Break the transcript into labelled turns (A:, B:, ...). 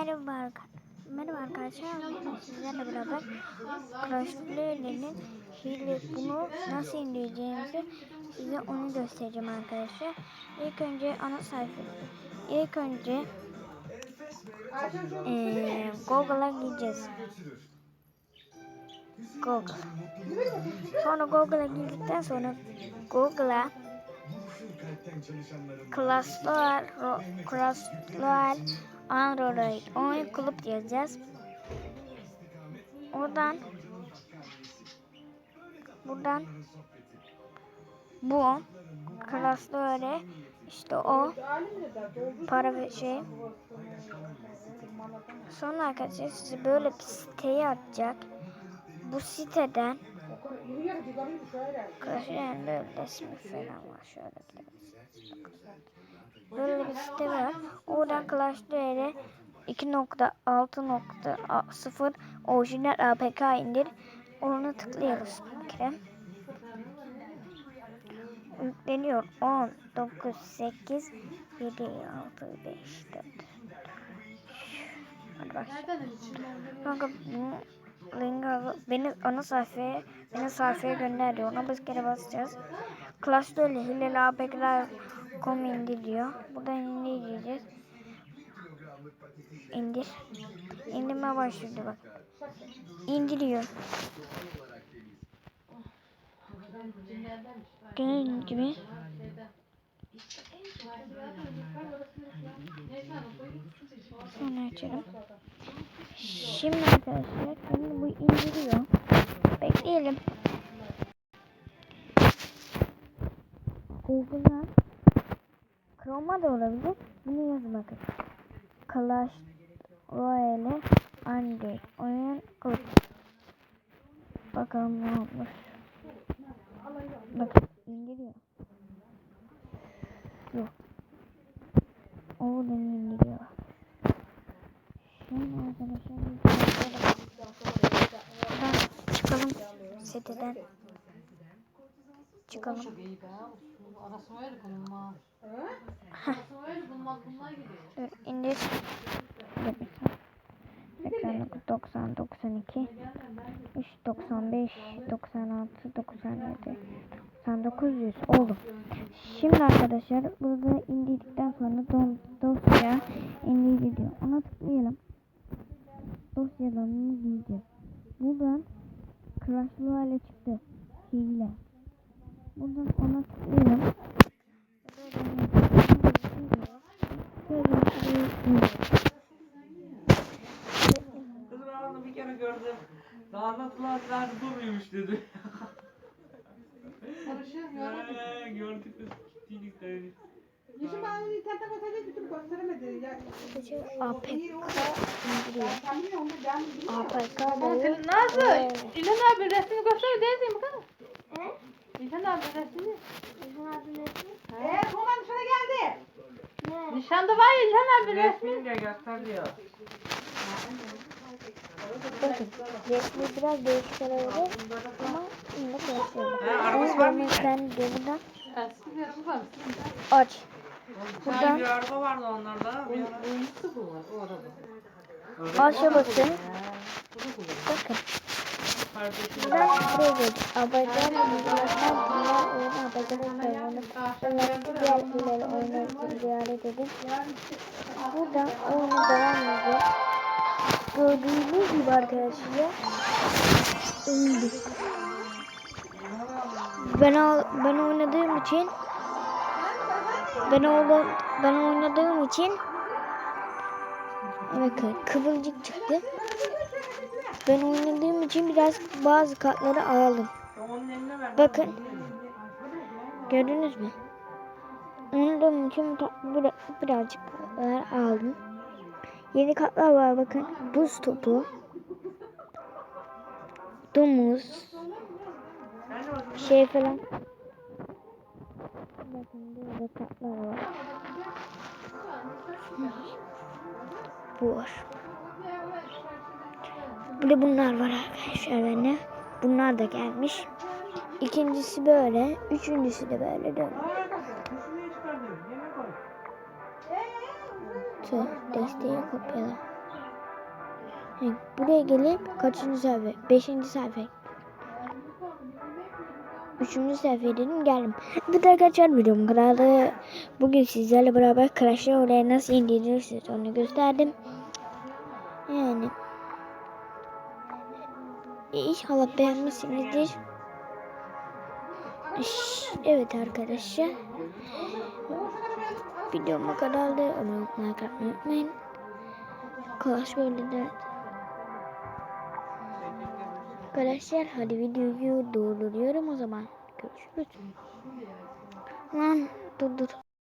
A: Merhaba, merhaba arkadaşlar. Bugün sizlerle beraber Clash Royale'nin hile bunu nasıl indireceğinizi size onu göstereceğim arkadaşlar. İlk önce ana sayfa. İlk önce eee Google'a gideceğiz. Google. Sonra Google'a girdikten sonra Google'a Clash Royale Android oyun kulüp yazacağız. Oradan buradan bu Clash Royale işte o para ve şey sonra arkadaşlar sizi böyle bir siteye atacak. Bu siteden Clash Royale'de resmi falan var şöyle bir Böyle bir site var. Oradan Clash Royale 2.6.0 orijinal APK indir. Onu tıklıyoruz bir kere. Yükleniyor. 10, 9, 8, 7, 6, 5, 4. Hadi bak. Kanka alıp beni ana sayfaya beni sayfaya gönderiyor. Ona bir kere basacağız. Clash Royale hileli APK'ler com indir diyor. Buradan indir diyeceğiz. İndir. Başladı bak. İndiriyor. Gördüğünüz gibi. Sonra açalım. Şimdi arkadaşlar şimdi bu indiriyor. Bekleyelim. Google'dan Chrome'a da olabilir. Bunu yazın bakın. Clash Royale Android oyun kılıç. Bakalım ne olmuş. Bakın indiriyor. Yok. Oradan indiriyor. Şimdi arkadaşlar bir Buradan çıkalım siteden. Çıkalım.
B: Çok iyi be. Arasına öyle bulunma. Arasına öyle bulunma bunlar gidiyor.
A: Dur indir. Ekran 90, 92, 3, 95, 96, 97, 99, 100 oldu. Şimdi arkadaşlar burada indirdikten sonra dosya indir diyor. Ona tıklayalım. Dosyalarını gireceğiz. Buradan Clash Royale çıktı. Hile. Buradan ona tıklayalım.
C: Kızım ben onu bir kere gördüm. Dağınıklar nerede durmuyormuş dedi.
B: Karışıyor gördün mü?
C: Eee gördük kız. Gittik
A: APK indiriyor.
D: ben bilmiyorum.
A: APK
B: Ama
A: değil.
B: sen nasıl? İlhan abi resmini göster değil mi bakalım? İlhan abi resmini.
D: Eee Toman dışarı geldi.
B: Nişanda var ya İlhan abi resmi.
C: Resmini de göster diyor.
A: Bakın resmi biraz değişik olabilir ama yine konuşuyorum.
C: He, arabası var mı?
A: Ben
B: var.
A: aç. Buradan
C: bir araba vardı onlarda. Bir ara.
B: Oyuncusu bu var o araba.
A: Aşağı basın. Bakın buradan buraya geldik. Abacan uygulamasından dünya oyun abacanı sayımını önemli diğer oyunlar için ziyaret edin. Buradan oyunu devam edeceğiz. Gördüğünüz gibi arkadaşlar öldü. Ben ben oynadığım için ben oğlum ben oynadığım için bakın kıvılcık çıktı. Ben oynadığım için biraz bazı kartları
C: ver.
A: Bakın. Gördünüz mü? Oynadığım için bir- birazcık aldım. Yeni kartlar var bakın. Buz topu. Domuz. Şey falan. Bakın burada kartlar var. Bu var. Bir de bunlar var arkadaşlar bende. Bunlar da gelmiş. İkincisi böyle. Üçüncüsü de böyle dönüyor. Tüh, desteği kopyala. Buraya gelip kaçıncı sayfa? Beşinci sayfa. Üçüncü sayfa dedim geldim. Bir de kaçar videom kanalı. Bugün sizlerle beraber Clash oraya nasıl indirirsiniz onu gösterdim. Yani İnşallah beğenmişsinizdir. Evet arkadaşlar. Videom bu kadardı. Ama like atmayı unutmayın. Clash Royale'de Arkadaşlar hadi videoyu durduruyorum o zaman. Görüşürüz. Lan dur dur.